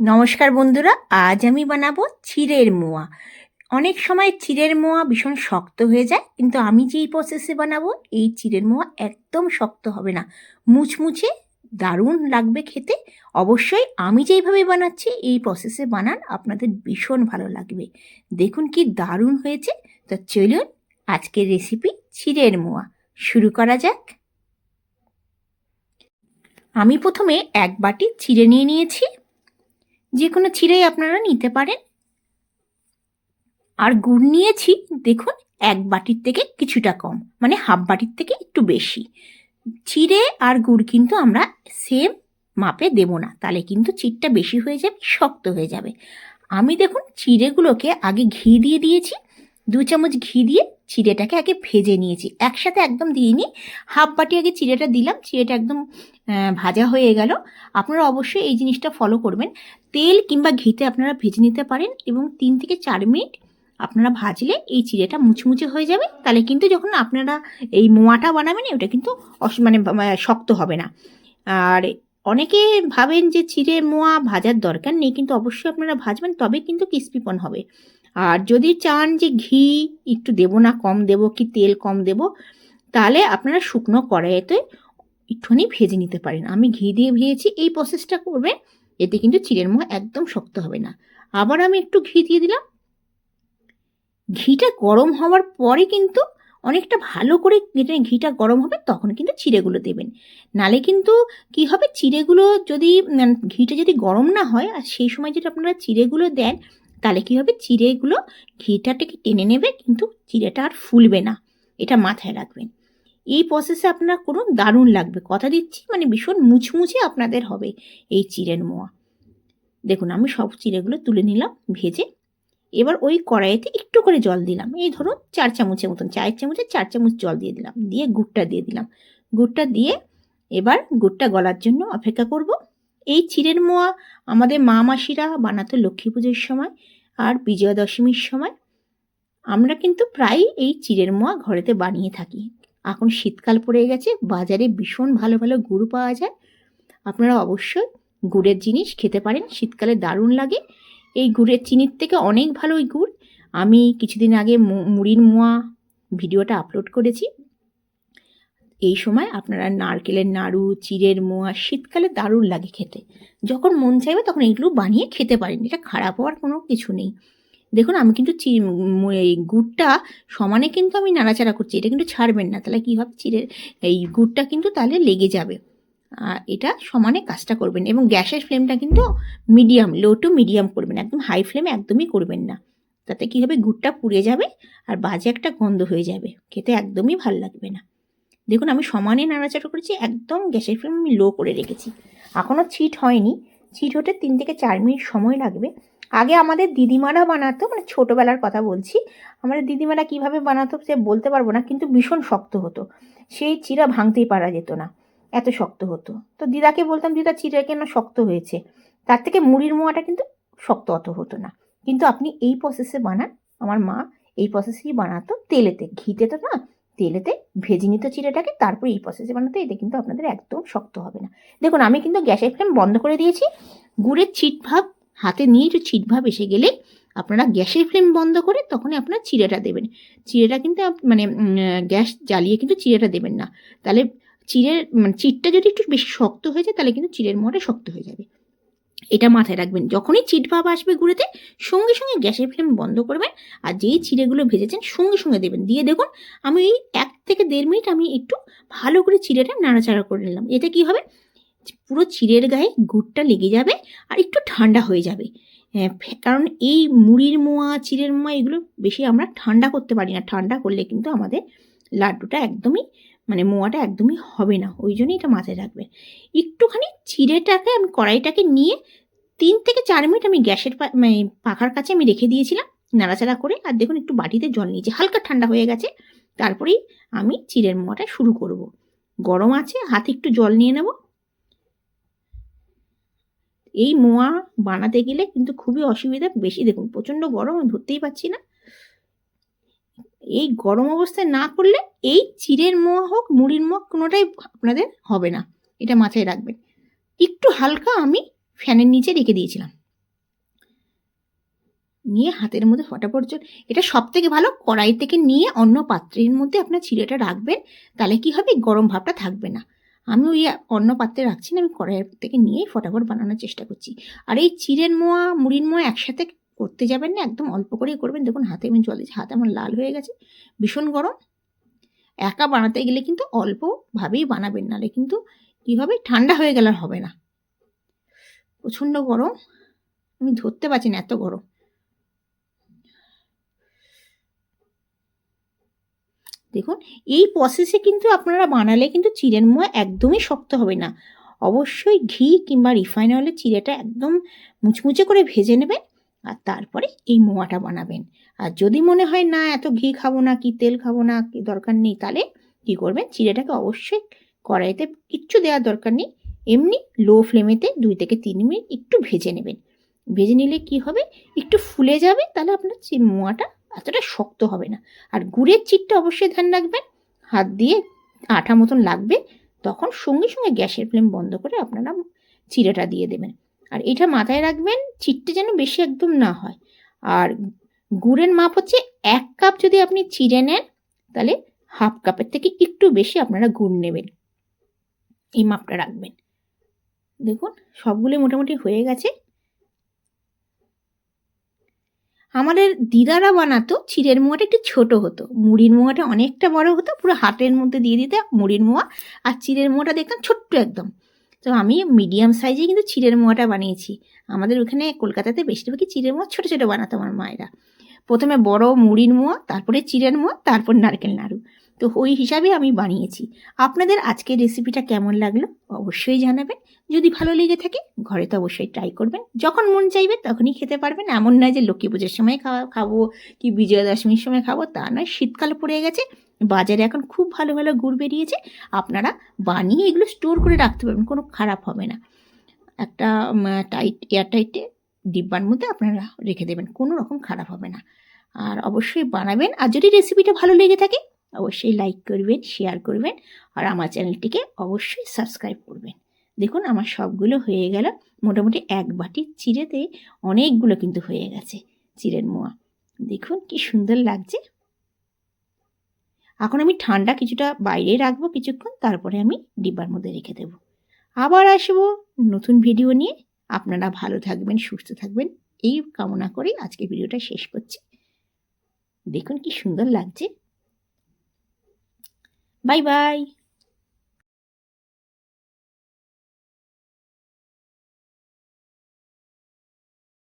নমস্কার বন্ধুরা, আজ আমি বানাবো চিড়ের মোয়া। অনেক সময় চিড়ের মোয়া ভীষণ শক্ত হয়ে যায়, কিন্তু আমি যেই প্রসেসে বানাবো, এই চিড়ের মোয়া একদম শক্ত হবে না। মুচমুচে দারুণ লাগবে খেতে। অবশ্যই আমি যেইভাবে বানাচ্ছি, এই প্রসেসে বানান আপনাদের ভীষণ ভালো লাগবে। দেখুন কি দারুণ হয়েছে। তো চলুন আজকের রেসিপি চিড়ের মোয়া। শুরু করা যাক। আমি প্রথমে এক বাটি চিড়ে নিয়ে নিয়েছি। যে কোনো চিড়েই আপনারা নিতে পারেন। আর গুড় নিয়েছি, দেখুন, এক বাটির থেকে কিছুটা কম মানে হাফ বাটির থেকে একটু বেশি। চিড়ে আর গুড় কিন্তু আমরা সেম মাপে দেব না, তাহলে কিন্তু চিড়টা বেশি হয়ে যাবে, শক্ত হয়ে যাবে। আমি দেখুন চিড়েগুলোকে আগে ঘি দিয়ে দিয়েছি, দু চামচ ঘি দিয়ে চিড়েটাকে আগে ভেজে নিয়েছি। একসাথে একদম দিইনি। হাফ বাটি আগে চিড়েটা দিলাম। চিড়েটা একদম ভাজা হয়ে গেল। আপনারা অবশ্যই এই জিনিসটা ফলো করবেন। তেল কিংবা ঘিতে আপনারা ভেজে নিতে পারেন এবং তিন থেকে চার মিনিট আপনারা ভাজলে এই চিড়েটা মুচমুচে হয়ে যাবে। তাহলে কিন্তু যখন আপনারা এই মোয়াটা বানাবেন, ওটা কিন্তু অস- মানে শক্ত হবে না। আর অনেকে ভাবেন যে চিড়ে মোয়া ভাজার দরকার নেই, কিন্তু অবশ্যই আপনারা ভাজবেন, তবে কিন্তু ক্রিস্পিপন হবে। আর যদি চান যে ঘি একটু দেবো না, কম দেবো কি তেল কম দেবো, তাহলে আপনারা শুকনো কড়াইতে একটুখানি ভেজে নিতে পারেন। আমি ঘি দিয়ে ভেজেছি, এই প্রসেসটা করবেন এতে কিন্তু চিড়ের মোয়া একদম শক্ত হবে না। আবার আমি একটু ঘি দিয়ে দিলাম। ঘিটা গরম হওয়ার পরে কিন্তু অনেকটা ভালো করে ঘিটা গরম হবে, তখন কিন্তু চিড়েগুলো দেবেন। নালে কিন্তু কি হবে, চিড়েগুলো যদি, ঘিটা যদি গরম না হয়, আর সেই সময় যদি আপনারা চিড়েগুলো দেন তাহলে কি হবে? চিড়েগুলো ঘিটাটাকে টেনে নেবে, কিন্তু চিড়েটা আর ফুলবে না। এটা মাথায় রাখবেন। এই প্রসেসে আপনারা করুন, দারুণ লাগবে। কথা দিচ্ছি মানে ভীষণ মুচমুচে আপনাদের হবে এই চিড়ের মোয়া। দেখুন, আমি সব চিড়েগুলো তুলে নিলাম, ভেজে। এবার ওই কড়াইতে একটু করে জল দিলাম। এই ধরুন, চার চামচের মতন চায়ের চামচে চার চামচ জল দিয়ে দিলাম। দিয়ে গুড়টা দিয়ে দিলাম। গুড়টা দিয়ে এবার গুড়টা গলার জন্য অপেক্ষা করব। এই চিড়ের মোয়া আমাদের মা মাসিরা বানাতো লক্ষ্মী পুজোর সময় আর বিজয়া দশমীর সময়। আমরা কিন্তু প্রায় এই চিড়ের মোয়া ঘরেতে বানিয়ে থাকি। এখন শীতকাল পড়ে গেছে, বাজারে ভীষণ ভালো ভালো গুড় পাওয়া যায়। আপনারা অবশ্যই গুড়ের জিনিস খেতে পারেন, শীতকালে দারুণ লাগে। এই গুড়ের চিনির থেকে অনেক ভালো ওই গুড়। আমি কিছুদিন আগে মুড়ির মোয়া ভিডিওটা আপলোড করেছি। এই সময় আপনারা নারকেলের নাড়ু, চিড়ের মোয়া, শীতকালে দারুণ লাগে খেতে। যখন মন চাইবে তখন এগুলো বানিয়ে খেতে পারেন। এটা খারাপ হওয়ার কোনো কিছু নেই। দেখুন, আমি কিন্তু এই গুড়টা সমানে কিন্তু আমি নাড়াচাড়া করছি। এটা কিন্তু ছাড়বেন না। তাহলে কী হবে? চিড়ের এই গুড়টা কিন্তু তাহলে লেগে যাবে। আর এটা সমানে কাজটা করবেন এবং গ্যাসের ফ্লেমটা কিন্তু মিডিয়াম, লো টু মিডিয়াম করবেন। একদম হাই ফ্লেমে একদমই করবেন না। তাতে কী হবে? গুড়টা পুড়ে যাবে আর বাজে একটা গন্ধ হয়ে যাবে। খেতে একদমই ভালো লাগবে না। দেখুন, আমি সমানে নাড়াচাড়া করেছি, একদম গ্যাসের ফ্লেম আমি লো করে রেখেছি। এখনও চিট হয়নি। চিট হতে তিন থেকে চার মিনিট সময় লাগবে। আগে আমাদের দিদিমারা বানাতো মানে ছোটোবেলার কথা বলছি, আমাদের দিদিমারা কীভাবে বানাতো সে বলতে পারব না, কিন্তু ভীষণ শক্ত হতো। সেই চিরা ভাঙতেই পারা যেত না, এত শক্ত হতো। তো দিদাকে বলতাম, দিদা, চিড়ে কেন শক্ত হয়েছে? তার থেকে মুড়ির মোয়াটা কিন্তু শক্ত অত হতো না। কিন্তু আপনি এই প্রসেসে বানান, আমার মা এই প্রসেসেই বানাতো তেলেতে, ঘিতে তো না তেলেতে ভেজে নিত চিড়েটাকে তারপরে এই প্রসেসে বানাতে, এতে কিন্তু আপনাদের একদম শক্ত হবে না। দেখুন, আমি কিন্তু গ্যাসের ফ্লেম বন্ধ করে দিয়েছি। গুড়ের ছিট ভাব, হাতে নিয়ে একটু ছিট ভাব এসে গেলে আপনারা গ্যাসের ফ্লেম বন্ধ করে তখনই আপনারা চিড়েটা দেবেন। চিড়েটা কিন্তু মানে গ্যাস জ্বালিয়ে কিন্তু চিড়েটা দেবেন না। তাহলে চিড়ের মানে চিটটা যদি একটু বেশি শক্ত হয়ে যায়, তাহলে কিন্তু চিড়ের মোয়াটা শক্ত হয়ে যাবে। এটা মাথায় রাখবেন যখনই চিট ভাব আসবে গুঁড়েতে সঙ্গে সঙ্গে গ্যাসের ফ্লেম বন্ধ করবেন আর যেই চিড়েগুলো ভেজেছেন সঙ্গে সঙ্গে দেবেন। দিয়ে দেখুন আমি এই এক থেকে দেড় মিনিট আমি একটু ভালো করে চিড়েটা নাড়াচাড়া করে নিলাম। এতে কি হবে? পুরো চিড়ের গায়ে গুড়টা লেগে যাবে আর একটু ঠান্ডা হয়ে যাবে। হ্যাঁ, কারণ এই মুড়ির মোয়া চিড়ের মোয়া এগুলো বেশি আমরা ঠান্ডা করতে পারি না। ঠান্ডা করলে কিন্তু আমাদের লাড্ডুটা একদমই মানে মোয়াটা একদমই হবে না, ওই জন্যই এটা মাথায় রাখবে। একটুখানি চিড়েটাকে আমি কড়াইটাকে নিয়ে তিন থেকে চার মিনিট আমি গ্যাসের মানে পাখার কাছে আমি রেখে দিয়েছিলাম নাড়াচাড়া করে, আর দেখুন একটু বাটিতে জল নিয়েছি, হালকা ঠান্ডা হয়ে গেছে। তারপরেই আমি চিড়ের মোয়াটা শুরু করব। গরম আছে, হাতে একটু জল নিয়ে নেব। এই মোয়া বানাতে গেলে কিন্তু খুবই অসুবিধা, বেশি দেখুন প্রচণ্ড গরম, আমি ধরতেই পারছি না। এই গরম অবস্থায় না করলে এই চিড়ের মোয়া হোক, মুড়ির মোয়া কোনোটাই আপনাদের হবে না। এটা মাথায় রাখবেন। একটু হালকা আমি ফ্যানের নিচে রেখে দিয়েছিলাম। নিয়ে হাতের মধ্যে ফটাফট জল এটা সব থেকে ভালো, কড়াই থেকে নিয়ে অন্য পাত্রের মধ্যে আপনার চিড়েটা রাখবেন, তাহলে কি হবে? গরম ভাবটা থাকবে না। আমি ওই অন্য পাত্রে রাখছি না, আমি কড়াইয়ের থেকে নিয়েই ফটাফট বানানোর চেষ্টা করছি। আর এই চিড়ের মোয়া, মুড়ির মোয়া একসাথে করতে যাবেন না, একদম অল্প করেই করবেন। দেখুন, হাতে আমি জল দিচ্ছি হাতে আমার লাল হয়ে গেছে, ভীষণ গরম। একা বানাতে গেলে কিন্তু অল্পভাবেই বানাবেন, নাহলে কিন্তু কী হবে? ঠান্ডা হয়ে গেলে আর হবে না। প্রচণ্ড গরম, আমি ধরতে পারছি না এত গরম। দেখুন, এই প্রসেসে কিন্তু আপনারা বানালে কিন্তু চিড়ের মোয়া একদমই শক্ত হবে না। অবশ্যই ঘি কিংবা রিফাইন অয়েলে চিড়েটা একদম মুচমুচে করে ভেজে নেবেন। আর তারপরে এই মোয়াটা বানাবেন। আর যদি মনে হয়, না, এত ঘি খাব না, কি তেল খাব না, কি দরকার নেই, তাহলে কী করবেন? চিড়েটাকে অবশ্যই কড়াইতে কিচ্ছু দেওয়ার দরকার নেই। এমনি লো ফ্লেমেতে দুই থেকে তিন মিনিট একটু ভেজে নেবেন। ভেজে নিলে কি হবে? একটু ফুলে যাবে, তাহলে আপনার মোয়াটা এতটা শক্ত হবে না। আর গুড়ের চিটটা অবশ্যই ধ্যান রাখবেন। হাত দিয়ে আঠা মতন লাগবে, তখন সঙ্গে সঙ্গে গ্যাসের ফ্লেম বন্ধ করে আপনারা চিড়েটা দিয়ে দেবেন। আর এটা মাথায় রাখবেন, চিটটা যেন বেশি একদম না হয়। আর গুড়ের মাপ হচ্ছে এক কাপ যদি আপনি চিড়ে নেন, তাহলে হাফ কাপের থেকে একটু বেশি আপনারা গুড় নেবেন। এই মাপটা রাখবেন। দেখুন, সবগুলো মোটামুটি হয়ে গেছে। আমাদের দিদারা বানাতো চিড়ের মোয়াটা একটু ছোট হতো। মুড়ির মোয়াটা অনেকটা বড় হতো, পুরো হাতের মধ্যে দিয়ে দিতে মুড়ির মোয়া। আর চিড়ের মোয়াটা দেখতাম ছোট্ট একদম। তো আমি মিডিয়াম সাইজে কিন্তু চিড়ের মোয়াটা বানিয়েছি। আমাদের ওখানে কলকাতাতে বেশিরভাগই চিড়ের মোয়া ছোটো ছোটো বানাতো আমার মায়েরা। প্রথমে বড় মুড়ির মোয়া, তারপরে চিড়ের মোয়া, তারপর নারকেল নাড়ু। তো ওই হিসাবে আমি বানিয়েছি। আপনাদের আজকের রেসিপিটা কেমন লাগল অবশ্যই জানাবেন। যদি ভালো লেগে থাকে, ঘরে তো অবশ্যই ট্রাই করবেন। যখন মন চাইবে তখনই খেতে পারবেন। এমন নয় যে লক্ষ্মী পুজোর সময় খাওয়া, খাব, কি বিজয়া দশমীর সময় খাব, তা নয়। শীতকাল পড়ে গেছে বাজারে এখন খুব ভালো ভালো গুড় বেরিয়েছে। আপনারা বানিয়ে এগুলো স্টোর করে রাখতে পারবেন, কোনো খারাপ হবে না। একটা টাইট এয়ার টাইটে ডিব্বার মধ্যে আপনারা রেখে দেবেন, কোনো রকম খারাপ হবে না। আর অবশ্যই বানাবেন, আর যদি রেসিপিটা ভালো লেগে থাকে, অবশ্যই লাইক করবেন শেয়ার করবেন, আর আমার চ্যানেলটিকে অবশ্যই সাবস্ক্রাইব করবেন। দেখুন, আমার সবগুলো হয়ে গেল। মোটামুটি এক বাটি চিড়েতে অনেকগুলো কিন্তু হয়ে গেছে, চিড়ের মোয়া। দেখুন, কি সুন্দর লাগছে। এখন আমি ঠান্ডা কিছুটা বাইরে রাখব কিছুক্ষণ, তারপরে আমি ডিব্বার মধ্যে রেখে দেব। আবার আসব নতুন ভিডিও নিয়ে। আপনারা ভালো থাকবেন, সুস্থ থাকবেন। এই কামনা করেই আজকে ভিডিওটা শেষ করছি। দেখুন কি সুন্দর লাগছে। Bye bye.